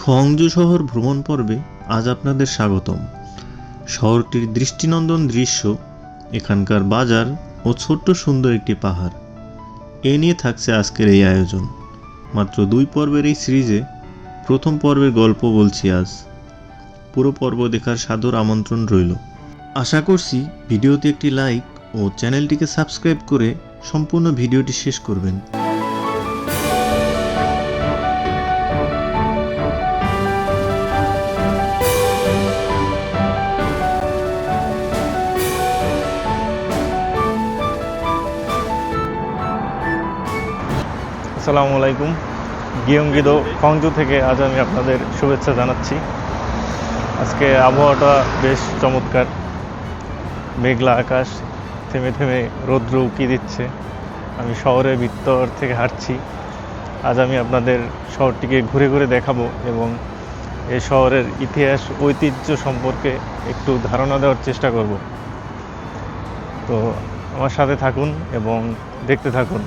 খংজু শহর ভ্রমণ পর্বে আজ আপনাদের স্বাগতম। শহরটির দৃষ্টিনন্দন দৃশ্য, এখানকার বাজার ও ছোট্ট সুন্দর একটি পাহাড়। এ নিয়ে থাকছে আজকের এই আয়োজন। মাত্র দুই পর্বের এই সিরিজে প্রথম পর্বের গল্প বলছি আজ। পুরো পর্ব দেখার সাদর আমন্ত্রণ রইল। আশা করছি ভিডিওতে একটি লাইক ও চ্যানেলটিকে সাবস্ক্রাইব করে সম্পূর্ণ ভিডিওটি শেষ করবেন। আসসালামু আলাইকুম। গিয়ঙ্গিদো খংজু থেকে আজ আমি আপনাদের শুভেচ্ছা জানাচ্ছি। আজকে আবহাওয়াটা বেশ চমৎকার। মেঘলা আকাশ, থেমে থেমে রৌদ্র উকি দিচ্ছে। আমি শহরের ভিতর থেকে হাঁটছি। আজ আমি আপনাদের শহরটিকে ঘুরে ঘুরে দেখাবো এবং এই শহরের ইতিহাস, ঐতিহ্য সম্পর্কে একটু ধারণা দেওয়ার চেষ্টা করব। তো আমার সাথে থাকুন এবং দেখতে থাকুন।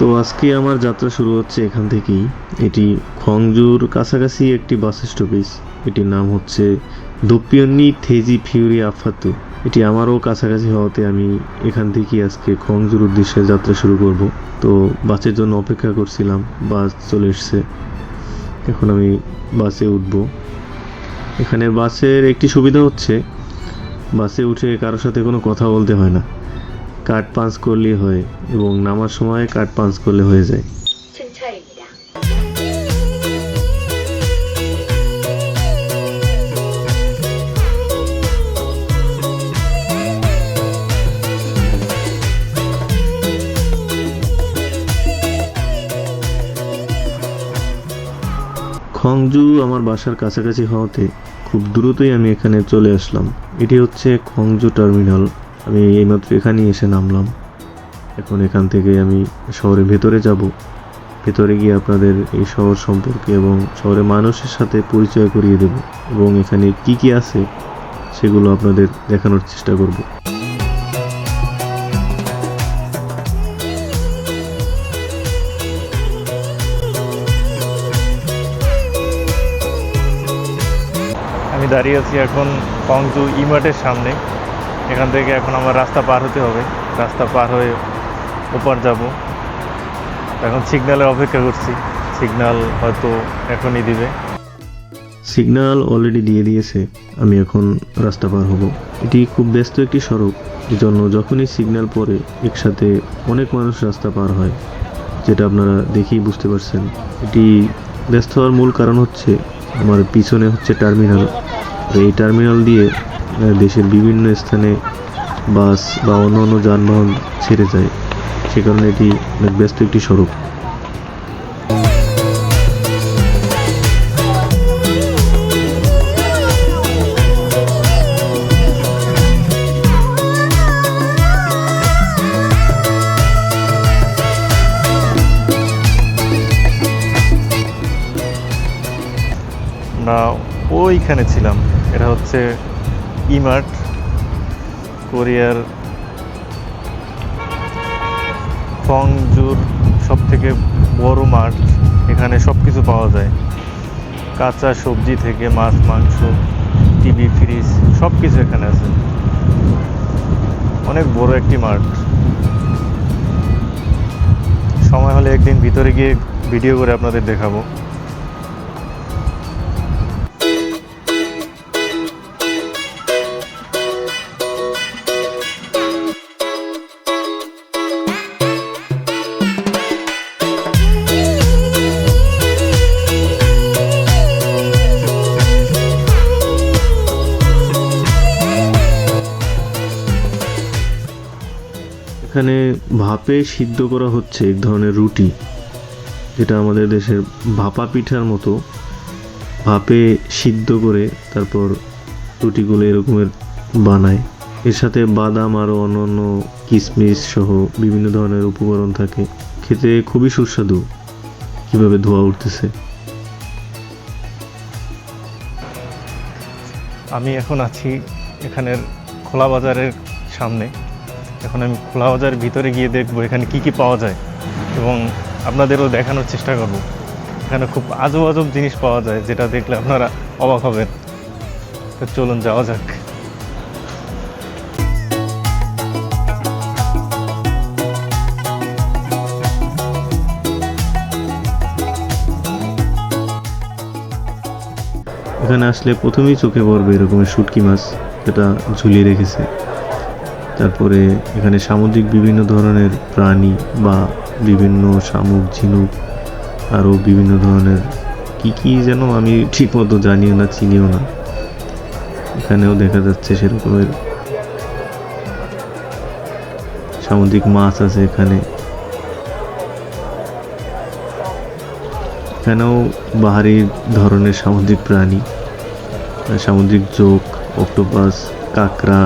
তো আজকে আমার যাত্রা শুরু হচ্ছে এখান থেকেই। এটি খংজুর কাছাকাছি একটি বাস স্টপেজ। এটির নাম হচ্ছে দোপিয়নি থেজি ফিউরি আফাতু। এটি আমারও কাছাকাছি হওয়াতে আমি এখান থেকেই আজকে খংজুর উদ্দেশ্যে যাত্রা শুরু করব। তো বাসের জন্য অপেক্ষা করছিলাম, বাস চলে এসছে। এখন আমি বাসে উঠব। এখানে বাসের একটি সুবিধা হচ্ছে, বাসে উঠে কারোর সাথে কোনো কথা বলতে হয় না। কার্ড পাঞ্চ করলেই হয় এবং নামার সময় কার্ড পাঞ্চ করলে হয়ে যায়। খংজু আমার বাসার কাছাকাছি হওয়াতে খুব দ্রুতই আমি এখানে চলে আসলাম। এটি হচ্ছে খংজু টার্মিনাল। আমি এইমাত্র এখানেই এসে নামলাম। এখন এখান থেকে আমি শহরের ভেতরে যাব। ভেতরে গিয়ে আপনাদের এই শহর সম্পর্কে এবং শহরের মানুষের সাথে পরিচয় করিয়ে দেব এবং এখানে কি কি আছে সেগুলো আপনাদের দেখানোর চেষ্টা করব। আমি দাঁড়িয়ে আছি এখন কংজু ইমার্টের সামনে। এখান থেকে এখন আমার রাস্তা পার হতে হবে। রাস্তা পার হয়ে ওপার যাব। এখন সিগন্যালের অপেক্ষা করছি। সিগন্যাল হয়তো এখনই দিবে। সিগন্যাল অলরেডি দিয়ে দিয়েছে। আমি এখন রাস্তা পার হব। এটি খুব ব্যস্ত একটি সড়ক জন্য যখনই সিগন্যাল পড়ে, একসাথে অনেক মানুষ রাস্তা পার হয়, যেটা আপনারা দেখেই বুঝতে পারছেন। এটি ব্যস্ত হওয়ার মূল কারণ হচ্ছে, আমার পিছনে হচ্ছে টার্মিনাল এই টার্মিনাল দিয়ে দেশের বিভিন্ন স্থানে বাস বা অন্য অন্য যানবাহন ছেড়ে যায়। সে কারণে এটি ব্যস্ত একটি আমরা ওইখানে ছিলাম। এটা হচ্ছে ইমার্ট কোরিয়ার ফংজুর সব থেকে বড় মাঠ এখানে সব কিছু পাওয়া যায়। কাঁচা সবজি থেকে মাছ, মাংস, টিভি, ফ্রিজ সব কিছু এখানে আছে। অনেক বড় একটি মাঠ সময় হলে একদিন ভিতরে গিয়ে ভিডিও করে আপনাদের দেখাবো। এখানে ভাপে সিদ্ধ করা হচ্ছে এক ধরনের রুটি, যেটা আমাদের দেশের ভাপা পিঠার মতো। ভাপে সিদ্ধ করে তারপর রুটিগুলো এরকমের বানায়। এর সাথে বাদাম আরও অন্য অন্য কিশমিশ সহ বিভিন্ন ধরনের উপকরণ থাকে। খেতে খুবই সুস্বাদু কীভাবে ধোয়া উঠতেছে। আমি এখন আছি এখানের খোলা বাজারের সামনে। এখন আমি খোলা বাজারের ভিতরে গিয়ে দেখব এখানে কি কি পাওয়া যায় এবং আপনাদেরও দেখানোর চেষ্টা করব। এখানে খুব আজব আজব জিনিস পাওয়া যায় যেটা দেখলে আপনারা অবাক হবেন। তো চলুন যাওয়া যাক। এখানে আসলে প্রথমেই চোখে পড়বে এরকমের শুটকি মাছ যেটা ঝুলিয়ে রেখেছে। তারপরে এখানে সামুদ্রিক বিভিন্ন ধরনের প্রাণী বা বিভিন্ন শামুক, ঝিনুক, আরও বিভিন্ন ধরনের কি কি যেন আমি ঠিকমতো জানিও না, চিনিও না। এখানেও দেখা যাচ্ছে সেরকমের সামুদ্রিক মাছ আছে এখানে। এখানেও বাহারি ধরনের সামুদ্রিক প্রাণী, সামুদ্রিক জোক, অক্টোপাস, কাঁকড়া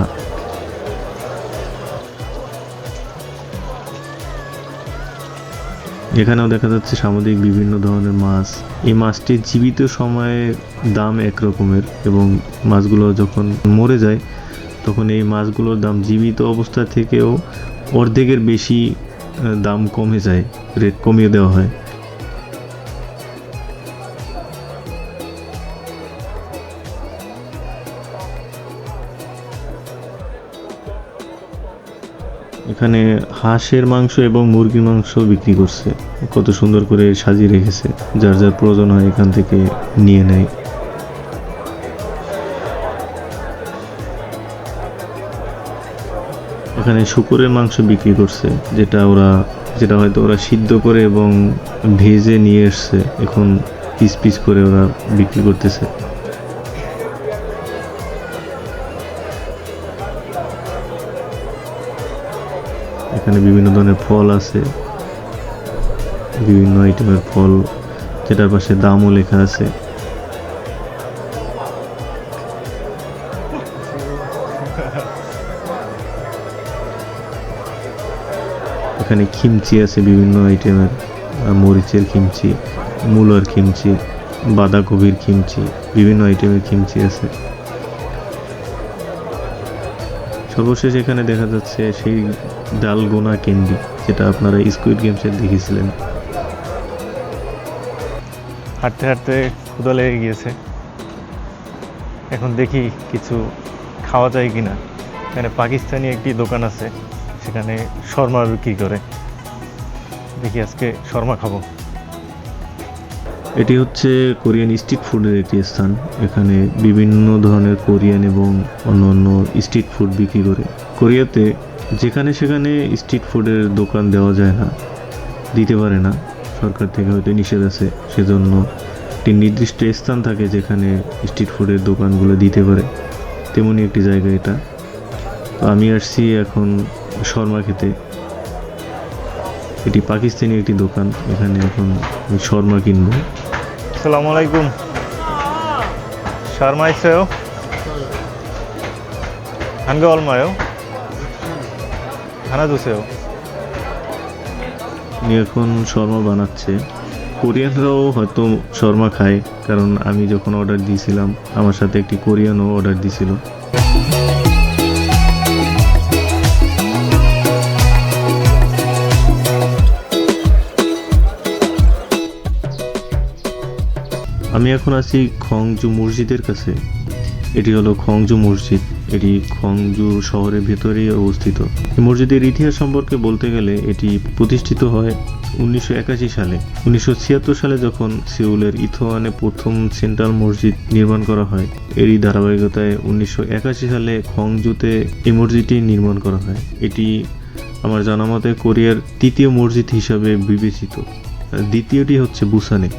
এখানেও দেখা যাচ্ছে সামুদ্রিক বিভিন্ন ধরনের মাছ। এই মাছটির জীবিত সময়ে দাম একরকমের এবং মাছগুলো যখন মরে যায়, তখন এই মাছগুলোর দাম জীবিত অবস্থা থেকেও অর্ধেকের বেশি দাম কমে যায়, রেট কমিয়ে দেওয়া হয়। এখানে হাঁসের মাংস এবং মুরগির মাংস বিক্রি করছে। কত সুন্দর করে সাজিয়ে রেখেছে। যার যার প্রয়োজন হয় এখান থেকে নিয়ে নেয়। এখানে শুকরের মাংস বিক্রি করছে, যেটা ওরা যেটা হয়তো ওরা সিদ্ধ করে এবং ভেজে নিয়ে এসছে। এখন পিস পিস করে ওরা বিক্রি করতেছে। এখানে বিভিন্ন ধরনের ফল আছে, বিভিন্ন আইটেমের ফল, যেটার পাশে দামও লেখা আছে। এখানে খিমচি আছে বিভিন্ন আইটেমের মরিচের খিমচি, মূলার খিমচি, বাঁধাকপির খিমচি, বিভিন্ন আইটেমের খিমচি আছে। সর্বশেষ এখানে দেখা যাচ্ছে সেই ডালগোনা ক্যান্ডি যেটা আপনারা স্কুইড গেমসে দেখেছিলেন। হাঁটতে হাঁটতে ক্ষুদা লেগে গিয়েছে। এখন দেখি কিছু খাওয়া যায় কি না এখানে পাকিস্তানি একটি দোকান আছে, সেখানে শর্মা বিক্রি করে। দেখি আজকে শর্মা খাব। এটি হচ্ছে কোরিয়ান স্ট্রিট ফুডের একটি স্থান। এখানে বিভিন্ন ধরনের কোরিয়ান এবং অন্য অন্য স্ট্রিট ফুড বিক্রি করে। কোরিয়াতে যেখানে সেখানে স্ট্রিট ফুডের দোকান দেওয়া যায় না, দিতে পারে না। সরকার থেকে হয়তো নিষেধ আছে, সেজন্য একটি নির্দিষ্ট স্থান থাকে যেখানে স্ট্রিট ফুডের দোকানগুলো দিতে পারে। তেমনই একটি জায়গা এটা। তো আমি আসছি এখন শর্মা খেতে। এটি পাকিস্তানি একটি দোকান, এখানে এখন শর্মা কিনবো। আসসালামু আলাইকুম। শর্মাইছেও। হানগা অলমায়ও। হানা দুসেও এখন শর্মা বানাচ্ছে। কোরিয়ানরাও হয়তো শর্মা খায়, কারণ আমি যখন অর্ডার দিয়েছিলাম, আমার সাথে একটি কোরিয়ানও অর্ডার দিয়েছিল। আমি এখন আছি খংজু মসজিদের কাছে। এটি হলো খংজু মসজিদ। এটি খংজু শহরের ভেতরেই অবস্থিত। মসজিদের ইতিহাস সম্পর্কে বলতে গেলে এটি প্রতিষ্ঠিত হয় উনিশশো একাশি সালে। উনিশশো ছিয়াত্তর সালে যখন সিউলের ইথোয়ানে প্রথম সেন্ট্রাল মসজিদ নির্মাণ করা হয়, এরই ধারাবাহিকতায় উনিশশো একাশি সালে খংজুতে এই মসজিদটি নির্মাণ করা হয়। এটি আমার জানা মতে কোরিয়ার তৃতীয় মসজিদ হিসাবে বিবেচিত। দ্বিতীয়টি হচ্ছে বুসানে।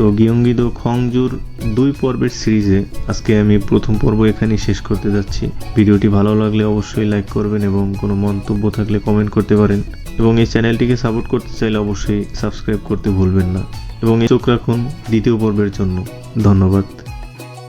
তো গিয়ঙ্গিদো খংজুর দুই পর্বের সিরিজে আজকে আমি প্রথম পর্ব এখানেই শেষ করতে যাচ্ছি। ভিডিওটি ভালো লাগলে অবশ্যই লাইক করবেন এবং কোনো মন্তব্য থাকলে কমেন্ট করতে পারেন। এবং এই চ্যানেলটিকে সাপোর্ট করতে চাইলে অবশ্যই সাবস্ক্রাইব করতে ভুলবেন না। এবং এই চোখ রাখুন দ্বিতীয় পর্বের জন্য। ধন্যবাদ।